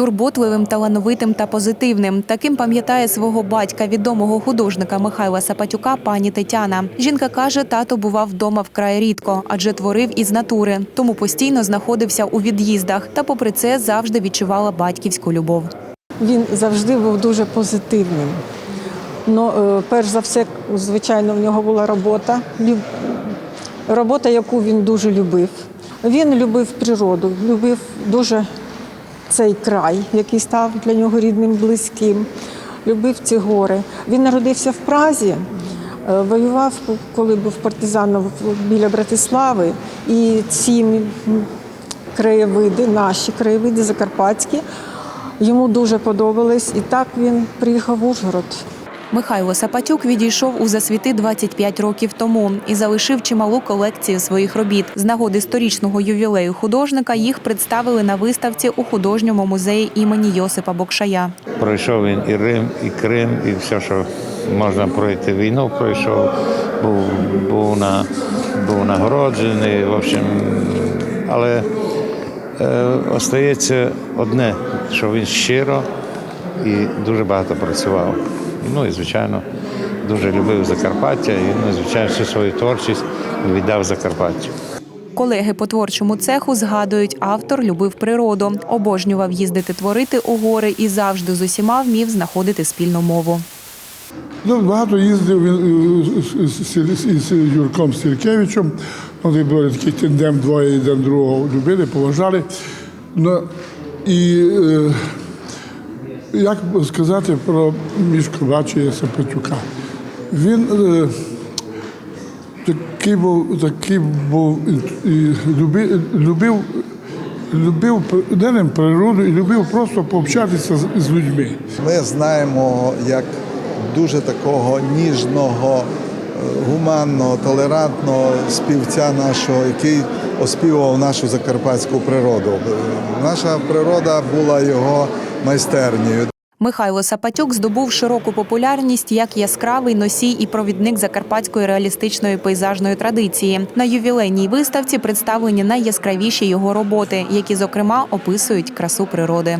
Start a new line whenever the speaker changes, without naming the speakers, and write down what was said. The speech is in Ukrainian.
турботливим, талановитим та позитивним. Таким пам'ятає свого батька, відомого художника Михайла Сапатюка, пані Тетяна. Жінка каже, тато бував вдома вкрай рідко, адже творив із натури, тому постійно знаходився у від'їздах. Та, попри це, завжди відчувала батьківську любов.
Він завжди був дуже позитивним. Ну, е, перш за все, звичайно, в нього була робота, робота, яку він дуже любив. Він любив природу, любив дуже цей край, який став для нього рідним, близьким, любив ці гори. Він народився в Празі, е, воював, коли був партизаном біля Братислави, і ці краєвиди, наші краєвиди закарпатські, йому дуже подобались. І так він приїхав в Ужгород.
Михайло Сапатюк відійшов у засвіти 25 років тому і залишив чималу колекцію своїх робіт. З нагоди сторічного ювілею художника їх представили на виставці у художньому музеї імені Йосипа Бокшая.
Пройшов він і Рим, і Крим, і все, що можна пройти війну, пройшов, був, був, на, був нагороджений. В общем, але е, остається одне, що він щиро і дуже багато працював. Ну і, звичайно, дуже любив Закарпаття і, ну, звичайно, всю свою творчість віддав Закарпаттю.
Колеги по творчому цеху згадують, автор любив природу, обожнював їздити творити у гори і завжди з усіма вмів знаходити спільну мову.
Ну, багато їздив він е, із Юрком Сіркевичем. Вони були такий тендем, двоє один другого любили, поважали. Ну, і е, як сказати про Мішку Бачія Сапетюка? Він е, такий був, такий був і, і люби, любив, любив не природу і любив просто пообщатися з, з людьми.
Ми знаємо як дуже такого ніжного, е, гуманного, толерантного співця нашого, який оспівував нашу закарпатську природу. Наша природа була його майстернею.
Михайло Сапатюк здобув широку популярність як яскравий носій і провідник закарпатської реалістичної пейзажної традиції. На ювілейній виставці представлені найяскравіші його роботи, які, зокрема, описують красу природи.